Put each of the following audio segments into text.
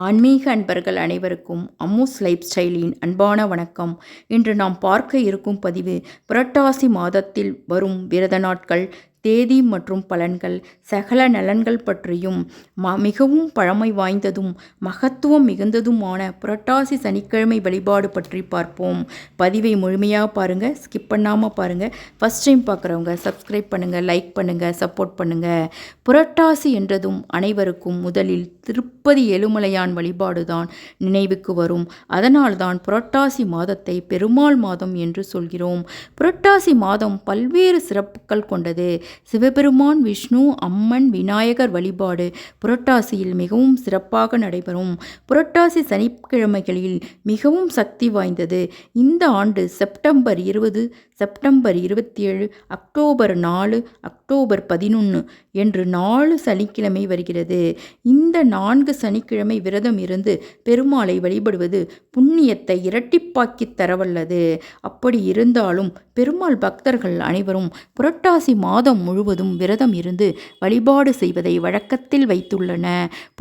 ஆன்மீக அன்பர்கள் அனைவருக்கும் அம்மூஸ் லைஃப் ஸ்டைலின் அன்பான வணக்கம். இன்று நாம் பார்க்க இருக்கும் பதிவு புரட்டாசி மாதத்தில் வரும் விரத நாட்கள் தேதி மற்றும் பலன்கள் சகல நலன்கள் பற்றியும் ம மிகவும் பழமை வாய்ந்ததும் மகத்துவம் மிகுந்ததுமான புரட்டாசி சனிக்கிழமை வழிபாடு பற்றி பார்ப்போம். பதிவை முழுமையாக பாருங்கள் ஸ்கிப் பண்ணாமல் பாருங்கள் ஃபஸ்ட் டைம் பார்க்குறவங்க சப்ஸ்கிரைப் பண்ணுங்கள் லைக் பண்ணுங்கள் சப்போர்ட் பண்ணுங்கள் புரட்டாசி என்றதும் அனைவருக்கும் முதலில் திருப்பதி ஏழுமலையான் வழிபாடு தான் நினைவுக்கு வரும். அதனால்தான் புரட்டாசி மாதத்தை பெருமாள் மாதம் என்று சொல்கிறோம். புரட்டாசி மாதம் பல்வேறு சிறப்புகள் கொண்டது. சிவபெருமான் விஷ்ணு அம்மன் விநாயகர் வழிபாடு புரட்டாசியில் மிகவும் சிறப்பாக நடைபெறும். புரட்டாசி சனிக்கிழமைகளில் மிகவும் சக்தி வாய்ந்தது. இந்த ஆண்டு செப்டம்பர் இருபது செப்டம்பர் இருபத்தி ஏழு அக்டோபர் நாலு அக்டோபர் பதினொன்று என்று நாலு சனிக்கிழமை வருகிறது. இந்த நான்கு சனிக்கிழமை விரதம் இருந்து பெருமாளை வழிபடுவது புண்ணியத்தை இரட்டிப்பாக்கி தரவல்லது. அப்படி இருந்தாலும் பெருமாள் பக்தர்கள் அனைவரும் புரட்டாசி மாதம் முழுவதும் விரதம் இருந்து வழிபாடு செய்வதை வழக்கத்தில் வைத்துள்ளன.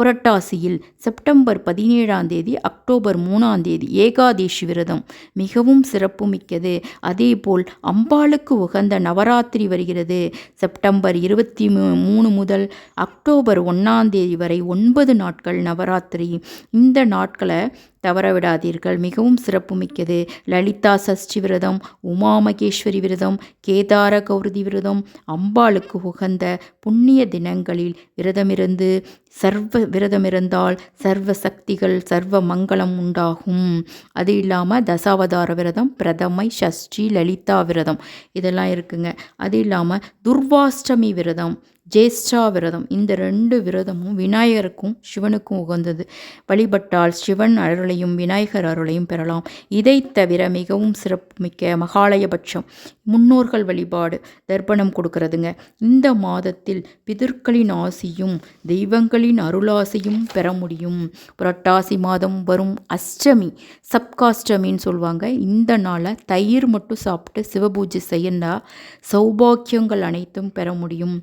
புரட்டாசியில் செப்டம்பர் பதினேழாம் தேதி அக்டோபர் மூணாம் தேதி ஏகாதேசி விரதம். மிகவும் சிறப்புமிக்கது. அதேபோல் அம்பாளுக்கு உகந்த நவராத்திரி வருகிறது. செப்டம்பர் இருபத்தி மூணு முதல் அக்டோபர் ஒன்றாம் தேதி வரை ஒன்பது நாட்கள் நவராத்திரி. இந்த நாட்களை தவற விடாதீர்கள். மிகவும் சிறப்புமிக்கது. லலிதா சஷ்டி விரதம் உமாமகேஸ்வரி விரதம் கேதார கௌரதி விரதம் அம்பாளுக்கு உகந்த புண்ணிய தினங்களில் விரதமிருந்து சர்வ விரதமிருந்தால் சர்வ சக்திகள் சர்வ மங்களம் உண்டாகும். அது இல்லாமல் தசாவதார விரதம் பிரதமை சஷ்டி லலிதா விரதம். இதெல்லாம் இருக்குங்க. அது இல்லாமல் துர்வாஷ்டமி விரதம் ஜேஷ்டா விரதம். இந்த ரெண்டு விரதமும் விநாயகருக்கும் சிவனுக்கும் உகந்தது. வழிபட்டால் சிவன் அருளையும் விநாயகர் அருளையும் பெறலாம். இதை தவிர மிகவும் சிறப்புமிக்க மகாலயபட்சம் முன்னோர்கள் வழிபாடு தர்ப்பணம் கொடுக்கறதுங்க. இந்த மாதத்தில் பிதர்களின் ஆசியும் தெய்வங்களின் அருளாசியும் பெற முடியும். புரட்டாசி மாதம் வரும் அஷ்டமி சப்காஷ்டமின்னு சொல்லுவாங்க இந்த நாளை தயிர் மட்டும் சாப்பிட்டு சிவபூஜை செய்யண்டா சௌபாக்கியங்கள் அனைத்தும் பெற முடியும்.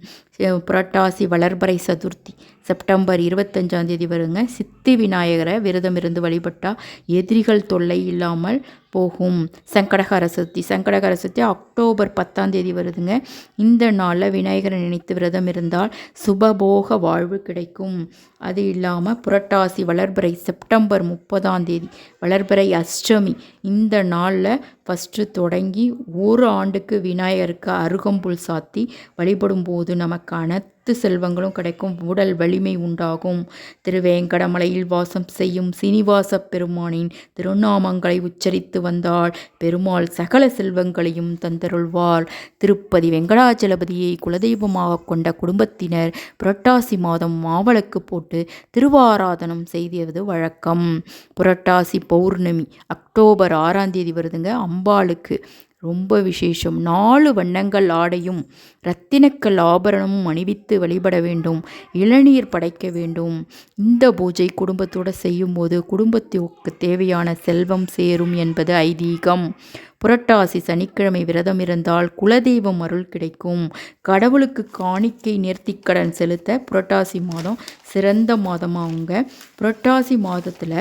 புரட்டாசி வளர்பறை சதுர்த்தி செப்டம்பர் இருபத்தஞ்சாந்தேதி வருங்க. சித்தி விநாயகரை விரதம் இருந்து வழிபட்டால் எதிரிகள் தொல்லை இல்லாமல் போகும். சங்கடகர சதுர்த்தி சங்கடகர சதுர்த்தி அக்டோபர் பத்தாம் தேதி வருதுங்க. இந்த நாளில் விநாயகரை நினைத்து விரதம் இருந்தால் சுபபோக வாழ்வு கிடைக்கும். அது இல்லாமல் புரட்டாசி வளர்பிறை செப்டம்பர் முப்பதாம் தேதி வளர்பிறை அஷ்டமி இந்த நாளில் ஃபஸ்ட்டு தொடங்கி ஒரு ஆண்டுக்கு விநாயகருக்கு அருகம்புல் சாத்தி வழிபடும் போது நமக்கான அனைத்து செல்வங்களும் கிடைக்கும். உடல் வலிமை உண்டாகும். திருவேங்கடமலையில் வாசம் செய்யும் சீனிவாச பெருமானின் திருநாமங்களை உச்சரித்து வந்தால் பெருமாள் சகல செல்வங்களையும் தந்தருள்வாள். திருப்பதி வெங்கடாச்சலபதியை குலதெய்வமாக கொண்ட குடும்பத்தினர் புரட்டாசி மாதம் மாவளுக்கு போட்டு திருவாராதனம் செய்தது வழக்கம். புரட்டாசி பௌர்ணமி அக்டோபர் ஆறாம் தேதி வருதுங்க. அம்பாளுக்கு ரொம்ப விசேஷம். நாலு வண்ணங்கள் ஆடையும் இரத்தினக்கல் ஆபரணமும் அணிவித்து வழிபட வேண்டும் இளநீர் படைக்க வேண்டும். இந்த பூஜை குடும்பத்தோடு செய்யும்போது குடும்பத்திற்கு தேவையான செல்வம் சேரும் என்பது ஐதீகம். புரட்டாசி சனிக்கிழமை விரதம் இருந்தால் குலதெய்வம் அருள் கிடைக்கும். கடவுளுக்கு காணிக்கை நேர்த்திக்கடன் செலுத்த புரட்டாசி மாதம் சிறந்த மாதமாக புரட்டாசி மாதத்தில்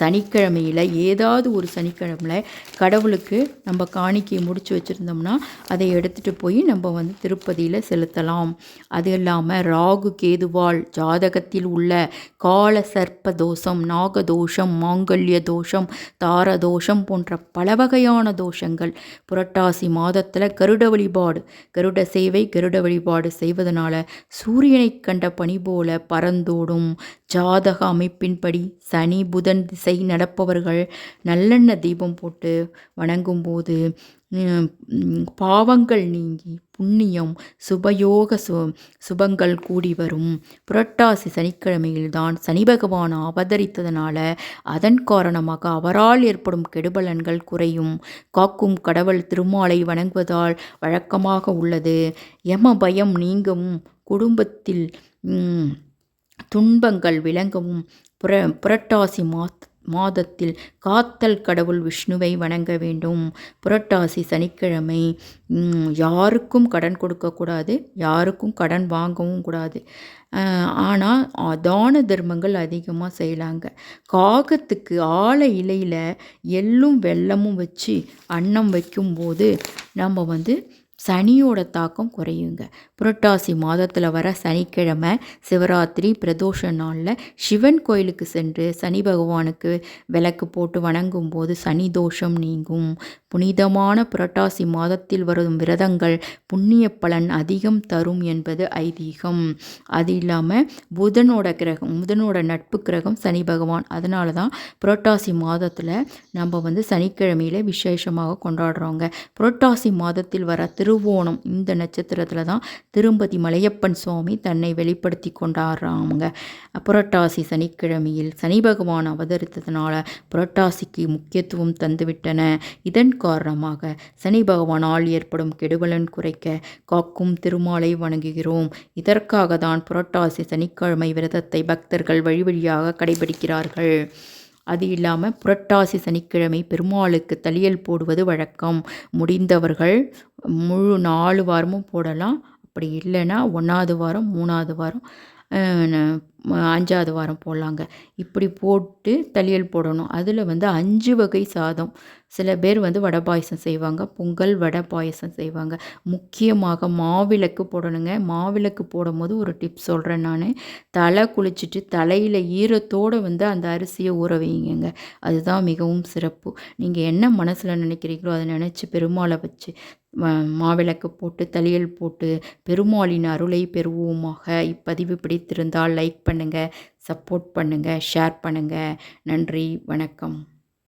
சனிக்கிழமையில் ஏதாவது ஒரு சனிக்கிழமையில் கடவுளுக்கு நம்ம காணிக்கையை முடித்து வச்சுருந்தோம்னா அதை எடுத்துகிட்டு போய் நம்ம வந்து திருப்பதியில் செலுத்தலாம். அது இல்லாமல் ராகு கேதுவால் ஜாதகத்தில் உள்ள கால சர்ப்ப தோஷம் நாகதோஷம் மாங்கல்ய தோஷம் தார தோஷம் போன்ற பல வகையான தோஷங்கள். புரட்டாசி மாதத்தில் கருட வழிபாடு. கருட சேவை கருட வழிபாடு செய்வதனால சூரியனை கண்ட பணி போல பறந்தோடும். ஜாதக அமைப்பின்படி சனி புதன் திசை நடப்பவர்கள் நல்லெண்ண தீபம் போட்டு வணங்கும்போது பாவங்கள் நீங்கி புண்ணியம் சுபயோக சு சுபங்கள் கூடி வரும். புரட்டாசி சனிக்கிழமையில்தான் சனி பகவான் அவதரித்ததனால அதன் காரணமாக அவரால் ஏற்படும் கெடுபலன்கள் குறையும். காக்கும் கடவுள் திருமாலை வணங்குவதால் வழக்கமாக உள்ளது. யம பயம் நீங்கும் குடும்பத்தில் துன்பங்கள் விளங்கவும் புர புரட்டாசி மாத் மாதத்தில் காத்தல் கடவுள் விஷ்ணுவை வணங்க வேண்டும். புரட்டாசி சனிக்கிழமை யாருக்கும் கடன் கொடுக்கக்கூடாது யாருக்கும் கடன் வாங்கவும் கூடாது. ஆனால் தான தர்மங்கள் அதிகமாக செய்யலாங்க. காகத்துக்கு ஆழ இலையில் எள்ளும் வெள்ளமும் வச்சு அன்னம் வைக்கும்போது நம்ம வந்து சனியோட தாக்கம் குறையுங்க. புரட்டாசி மாதத்தில் வர சனிக்கிழமை சிவராத்திரி பிரதோஷ நாளில் சிவன் கோயிலுக்கு சென்று சனி பகவானுக்கு விளக்கு போட்டு வணங்கும் போது சனி தோஷம் நீங்கும். புனிதமான புரட்டாசி மாதத்தில் வரும் விரதங்கள் புண்ணிய பலன் அதிகம் தரும் என்பது ஐதீகம். அது இல்லாமல் புதனோட கிரகம் புதனோட நட்பு கிரகம் சனி பகவான். அதனால தான் புரட்டாசி மாதத்தில் நம்ம வந்து சனிக்கிழமையில் விசேஷமாக கொண்டாடுறோங்க. புரட்டாசி மாதத்தில் வர திரு திருவோணம் இந்த நட்சத்திரத்தில் தான் திரும்பதி மலையப்பன் சுவாமி தன்னை வெளிப்படுத்தி கொண்டாடுறாங்க புரட்டாசி சனிக்கிழமையில் சனி பகவான் அவதரித்ததுனால புரட்டாசிக்கு முக்கியத்துவம் தந்துவிட்டன. இதன் காரணமாக சனி பகவானால் ஏற்படும் கெடுபலன் குறைக்க காக்கும் திருமாலை வணங்குகிறோம். இதற்காக தான் புரட்டாசி சனிக்கிழமை விரதத்தை பக்தர்கள் வழி வழியாக கடைபிடிக்கிறார்கள். அது இல்லாமல் புரட்டாசி சனிக்கிழமை பெருமாளுக்கு தலியல் போடுவது வழக்கம். முடிந்தவர்கள் முழு நாலு வாரமும் போடலாம். அப்படி இல்லைன்னா ஒன்றாவது வாரம் மூணாவது வாரம். அஞ்சாவது வாரம் போடலாங்க. இப்படி போட்டு தளியல் போடணும். அதில் வந்து அஞ்சு வகை சாதம். சில பேர் வந்து வடை பாயசம் செய்வாங்க. பொங்கல் வடை பாயசம் செய்வாங்க. முக்கியமாக மாவிளக்கு போடணுங்க. மாவிளக்கு போடும் போது ஒரு டிப்ஸ் சொல்கிறேன் நான். தலை குளிச்சுட்டு தலையில் ஈரத்தோடு வந்து அந்த அரிசியை ஊற வைங்க அதுதான் மிகவும் சிறப்பு. நீங்கள் என்ன மனசில் நினைக்கிறீங்களோ அதை நினச்சி பெருமாளை வச்சு மாவிளக்கு போட்டு தளியல் போட்டு பெருமாளின் அருளை பெறுவோமாக. இப்பதிவு பிடித்திருந்தால் லைக் பண்ணுங்கள் சப்போர்ட் பண்ணுங்கள் ஷேர் பண்ணுங்கள் நன்றி வணக்கம்.